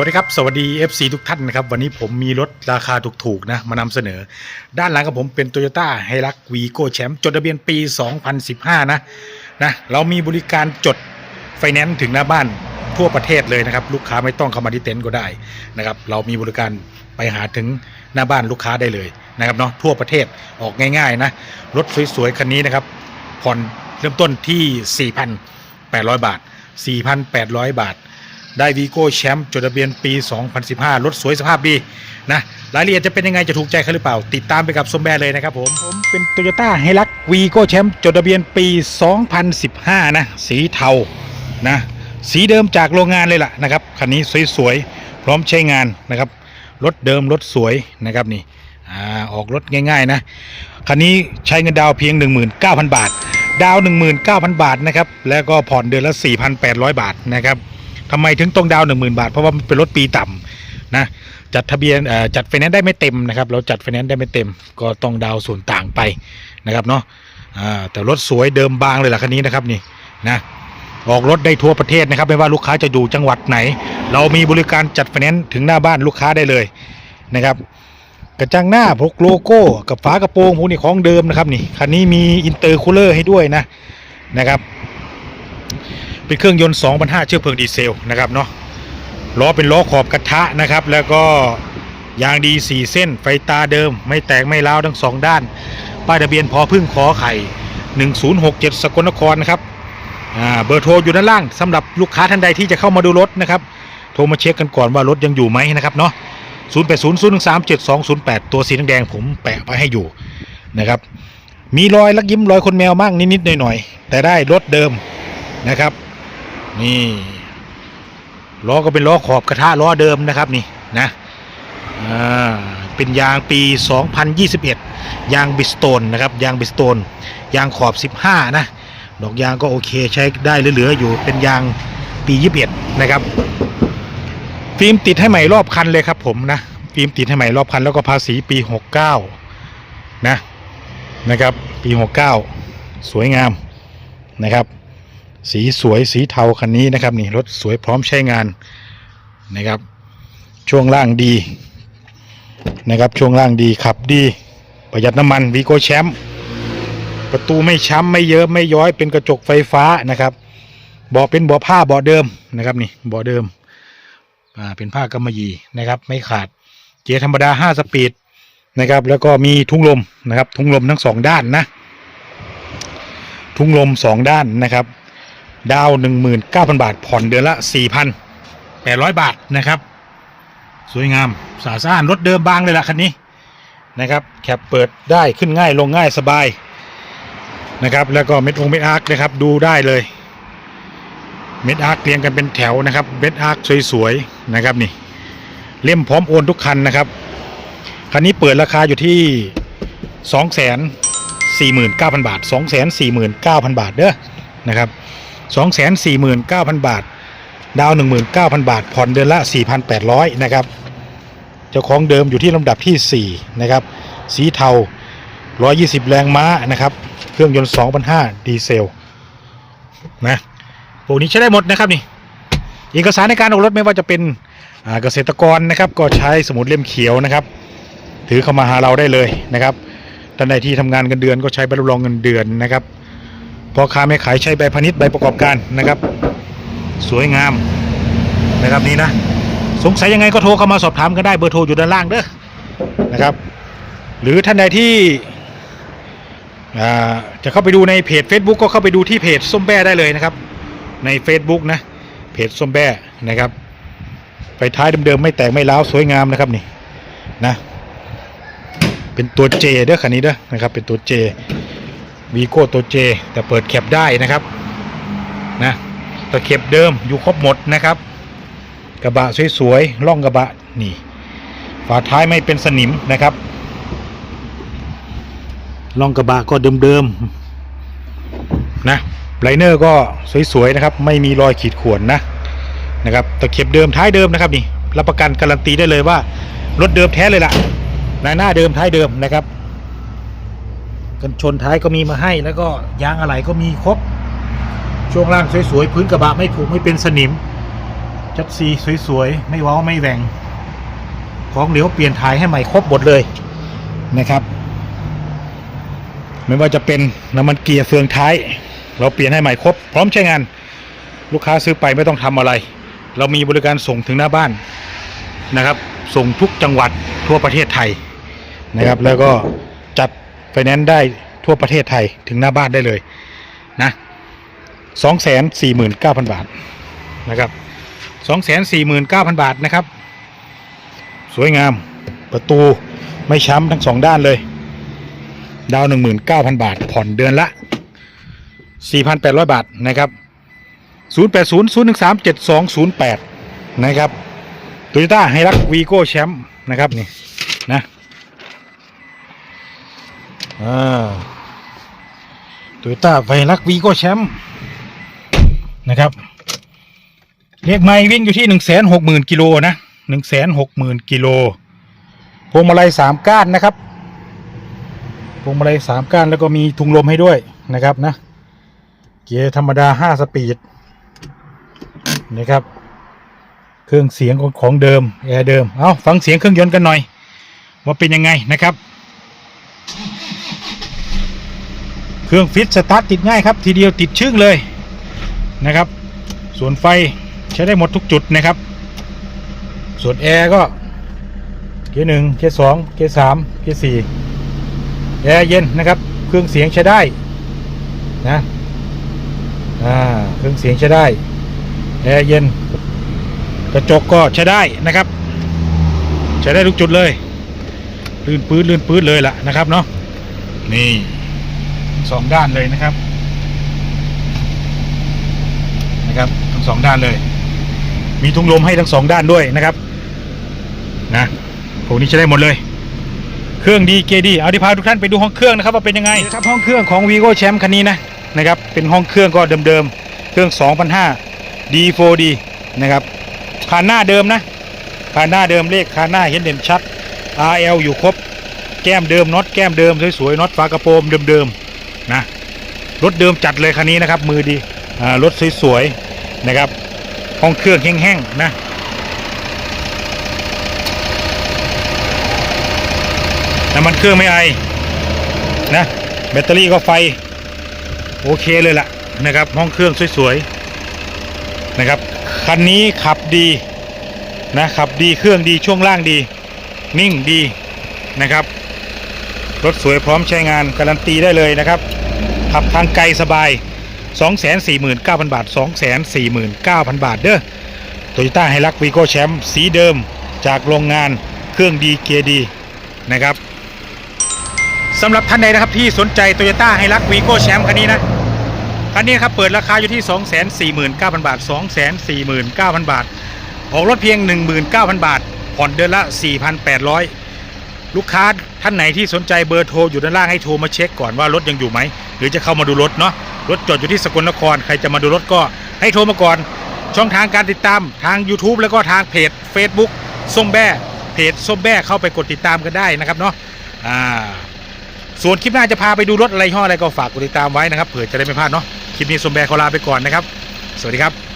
วัสดีครับ สวัสดี FC ทุกท่านนะครับ วันนี้ผมมีรถราคาถูกๆนะมานำเสนอ ด้านหลังกับผมเป็น Toyota h i l u x v ีโกแชมป์จดทะเบียนปี 2015 นะนะเรามีบริการจดไฟแนนซ์ถึงหน้าบ้านทั่วประเทศเลยนะครับ ลูกค้าไม่ต้องเข้ามาที่เต็นท์ก็ได้นะครับเรามีบริการไปหาถึงหน้าบ้านลูกค้าได้เลยนะครับเนาะทั่วประเทศออกง่ายๆนะรถสวยๆคันนี้นะครับผ่อนเริ่มต้นที่ 4,800 บาท 4,800 บาท ได้วีโก้แชมป์จดทะเบียนปี 2015 รถสวยสภาพดีนะรายละเอียดจะเป็นยังไงจะถูกใจเขาหรือเปล่า ติดตามไปกับสมแบร์เลยนะครับผมผมเป็น Toyota h i l u x v ีโก้แชมป์จดทะเบียนปี 2015 นะ สีเทานะ สีเดิมจากโรงงานเลยล่ะนะครับคันนี้สวยๆ พร้อมใช้งานนะครับ รถเดิมรถสวยนะครับนี่อ่าออกรถง่ายๆนะคันนี้ใช้เงินดาวเพียง 19,000 บาท ดาวน์19,000 บาทนะครับแล้วก็ผ่อนเดือนละ 4,800 บาทนะครับ ทำไมถึงต้องดาวหน์10,000บาท เพราะว่ามันเป็นรถปีต่ำนะจัดทะเบียนจัดไฟแนนซ์ได้ไม่เต็มนะครับ เราจัดไฟแนนซ์ได้ไม่เต็ม ก็ต้องดาวส่วนต่างไปนะครับเนาะแต่รถสวยเดิมบางเลยล่ะคันนี้นะครับนี่นะออกรถได้ทั่วประเทศนะครับ ไม่ว่าลูกค้าจะอยู่จังหวัดไหน เรามีบริการจัดไฟแนนซ์ถึงหน้าบ้านลูกค้าได้เลยนะครับ กระจังหน้าพวกโลโก้ กับฝากระโปรงพวกนี้ของเดิมนะครับนี่คันนี้มีอินเตอร์คูลเลอร์ให้ด้วยนะนะครับ เป็นเครื่องยนต์2,500เชื้อเพลิงดีเซลนะครับเนาะล้อเป็นล้อขอบกระทะนะครับ แล้วก็ยางดี 4 เส้น ไฟตาเดิม ไม่แตกไม่ร้าวทั้งสองด้าน ป้ายทะเบียนพอพึ่งขอไข่ 1067 สกลนครนะครับอ่าเบอร์โทรอยู่ด้านล่างสำหรับลูกค้าท่านใดที่จะเข้ามาดูรถนะครับ โทรมาเช็คกันก่อนว่ารถยังอยู่ไหมนะครับเนาะ0 8 0 0 1 3 7 2 0 8 ตัวสีแดงผมแปะไว้ให้อยู่นะครับ มีรอยลักยิ้มรอยคนแมวมั่งนิดๆหน่อยๆ แต่ได้รถเดิมนะครับ นี่ล้อก็เป็นล้อขอบกระทะล้อเดิมนะครับนี่นะเป็นยางปี 2021 ยางบิสโตนนะครับยางบิสโตนยางขอบ 15 นะ ดอกยางก็โอเคใช้ได้เหลือๆอยู่เป็นยางปี 21 นะครับ ฟิล์มติดให้ใหม่รอบคันเลยครับผมนะฟิล์มติดให้ใหม่รอบคันแล้วก็ภาษีปี 69 นะนะครับปี 69 สวยงามนะครับ สีสวยสีเทาคันนี้นะครับนี่รถสวยพร้อมใช้งานนะครับ ช่วงล่างดีนะครับช่วงล่างดีขับดี ประหยัดน้ำมันวีโก้แชมป์ประตูไม่ช้ำไม่เยอะไม่ย้อยเป็นกระจกไฟฟ้านะครับเบาะเป็นเบาะผ้าเบาะเดิมนะครับนี่เบาะเดิมอ่าเป็นผ้ากำมะหยี่นะครับ ไม่ขาดเกียร์ธรรมดา 5 สปีดนะครับ แล้วก็มีทุ่งลมนะครับ ทุ่งลมทั้งสองด้านนะ ทุ่งลมสองด้านนะครับ ดาว19,000บาท ผ่อนเดือนละ4,800บาทนะครับ สวยงามสะอาดสะอ้านรถเดิมบางเลยล่ะคันนี้นะครับแคปเปิดได้ขึ้นง่ายลงง่ายสบายนะครับ แล้วก็เม็ดองเม็ดอาร์คนะครับ ดูได้เลย เม็ดอาร์คเรียงกันเป็นแถวนะครับ เม็ดอาร์คสวยๆนะครับนี่ เล่มพร้อมโอนทุกคันนะครับ คันนี้เปิดราคาอยู่ที่2 4 9 0 0 0บาท2 4 9 0 0 0บาทเด้อนะครับ 2 4 9 0 0 0 บาท ดาว 19,000 บาท ผ่อนเดือนละ 4,800 นะครับ เจ้าของเดิมอยู่ที่ลำดับที่ 4 นะครับ สีเทา 120 แรงม้านะครับ เครื่องยนต์ 2,500 ดีเซล นะพวกนี้ใช้ได้หมดนะครับนี่ เอกสารในการออกรถไม่ว่าจะเป็นเกษตรกรนะครับ ก็ใช้สมุดเล่มเขียวนะครับ ถือเข้ามาหาเราได้เลยนะครับท่านใดที่ทำงานเงินเดือนก็ใช้ใบรับรองเงินเดือนนะครับ พอค้าไม่ขายใช้ใบพาณิชย์ใบประกอบการนะครับ สวยงามนะครับนี่นะ สงสัยยังไงก็โทรเข้ามาสอบถามกันได้เบอร์โทรอยู่ด้านล่างเด้อนะครับ หรือท่านใดที่จะเข้าไปดูในเพจ Facebook ก็เข้าไปดูที่เพจส้มแบ้ได้เลยนะครับ ใน Facebook นะเพจส้มแบ้นะครับไฟท้ายเดิมๆไม่แตกไม่ร้าวสวยงามนะครับนี่นะ เป็นตัวเจเด้อคันนี้เด้อนะครับ เป็นตัวเจ วีโก้ตัวเจแต่เปิดแคปได้นะครับนะตะเข็บเดิมอยู่ครบหมดนะครับ กระบะสวยๆล่องกระบะนี่ ฝาท้ายไม่เป็นสนิมนะครับล่องกระบะก็เดิมๆนะไลเนอร์ก็สวยๆนะครับ ไม่มีรอยขีดข่วนนะนะครับตะเข็บเดิมท้ายเดิมนะครับนี่รับประกันการันตีได้เลยว่า รถเดิมแท้เลยล่ะหน้าหน้าเดิมท้ายเดิมนะครับ กันชนท้ายก็มีมาให้ แล้วก็ยางอะไหล่ก็มีครบ ช่วงล่างสวยๆพื้นกระบะไม่ผุไม่เป็นสนิม จัดซีสวยๆ ไม่ว้าไม่แหว่งของเหลวเปลี่ยนถ่ายให้ใหม่ครบหมดเลยนะครับ ไม่ว่าจะเป็นน้ำมันเกียร์เฟืองท้าย เราเปลี่ยนให้ใหม่ครบ พร้อมใช้งาน ลูกค้าซื้อไปไม่ต้องทำอะไร เรามีบริการส่งถึงหน้าบ้านนะครับ ส่งทุกจังหวัดทั่วประเทศไทยนะครับ แล้วก็จัด ไฟแนนซ์ได้ทั่วประเทศไทยถึงหน้าบ้านได้เลยนะสองแสนสี่หมื่นเก้าพันบาทนะครับสองแสนสี่หมื่นเก้าพันบาทนะครับ สวยงามประตูไม่ช้ำทั้งสองด้านเลย ดาวหนึ่งหมื่นเก้าพันบาท ผ่อนเดือนละสี่พันแปดร้อยบาทนะครับศูนย์แปดศูนย์ศูนย์หนึ่งสามเจ็ดสองศูนย์แปดนะครับโตโยต้าไฮรักวีโก้แชมป์นะครับนี่นะ อ่าโตโยต้าไฮรักวีโก้แชมป์นะครับเรียกไม่วิ่งอยู่ที่หนึ่งแสนหกหมื่นกิโลนะหนึ่งแสนหกหมื่นกิโลพวงมาลัยสามก้านนะครับพวงมาลัยสามก้านแล้วก็มีถุงลมให้ด้วยนะครับนะ เกียร์ธรรมดาห้าสปีดนะครับ เครื่องเสียงของเดิมแอร์เดิม เอาฟังเสียงเครื่องยนต์กันหน่อย ว่าเป็นยังไงนะครับ เครื่องฟิตสตาร์ทติดง่ายครับ ทีเดียวติดชึ่งเลยนะครับ ส่วนไฟใช้ได้หมดทุกจุดนะครับ ส่วนแอร์ก็เกียร์หนึ่งเกียร์สองเกียร์สามเกียร์สี่แอร์เย็นนะครับ เครื่องเสียงใช้ได้นะอ่าเครื่องเสียงใช้ได้แอร์เย็นกระจกก็ใช้ได้นะครับ ใช้ได้ทุกจุดเลยลื่นปื้ดลื่นปื้ดเลยล่ะนะครับเนาะนี่ สองด้านเลยนะครับ นะครับ ทั้งสองด้านเลย มีทุงลมให้ทั้งสองด้านด้วยนะครับ นะพวกนี้ใช้ได้หมดเลย เครื่องดีเกดีเอาที่พาทุกท่านไปดูห้องเครื่องนะครับว่าเป็นยังไงครับห้องเครื่องของ Vigo Champ คันนี้นะนะครับ เป็นห้องเครื่องก็เดิมๆ เครื่อง2,500 D4D นะครับผ่านหน้าเดิมนะผ่านหน้าเดิมเลขผ่านหน้าเห็นเด่นชัด RL อยู่ครบ แก้มเดิมน็อตแก้มเดิมสวยๆน็อตฝากระโปรงเดิมๆ นะรถเดิมจัดเลยคันนี้นะครับ มือดีอรถสวยๆนะครับห้องเครื่องแห้งๆนะน้ำมันเครื่องไม่ไอนะแบตเตอรี่ก็ไฟโอเคเลยล่ะนะครับ ห้องเครื่องสวยๆนะครับคันนี้ขับดีนะขับดีเครื่องดีช่วงล่างดี นิ่งดีนะครับรถสวยพร้อมใช้งานการันตีได้เลยนะครับ ขับทางไกลสบาย 249,000 บาท 249,000 บาทเด้อโตโยต้าไฮรักวีโก้แชมป์สีเดิมจากโรงงานเครื่องดีเกียร์ดีนะครับสำหรับท่านใดนะครับที่สนใจ Toyota h i l u x Vigo Champ คันนี้นะคันนี้ครับเปิดราคาอยู่ที่ 249,000 บาท 249,000 บาท ออกรถเพียง 19,000 บาท ผ่อนเดือนละ 4,800 ลูกค้าท่านไหนที่สนใจเบอร์โทรอยู่ด้านล่างให้โทรมาเช็คก่อนว่ารถยังอยู่ไหม หรือจะเข้ามาดูรถเนาะรถจอดอยู่ที่สกลนคร ใครจะมาดูรถก็ให้โทรมาก่อน ช่องทางการติดตามทาง YouTube แล้วก็ทางเพจ Facebook ส้มแบ้เพจส้มแบ้เข้าไปกดติดตามกันได้นะครับเนาะอ่าส่วนคลิปหน้าจะพาไปดูรถอะไรยี่ห้ออะไรก็ฝากกดติดตามไว้นะครับเผื่อจะได้ไม่พลาดเนาะคลิปนี้ส้มแบร์ขอลาไปก่อนนะครับ สวัสดีครับ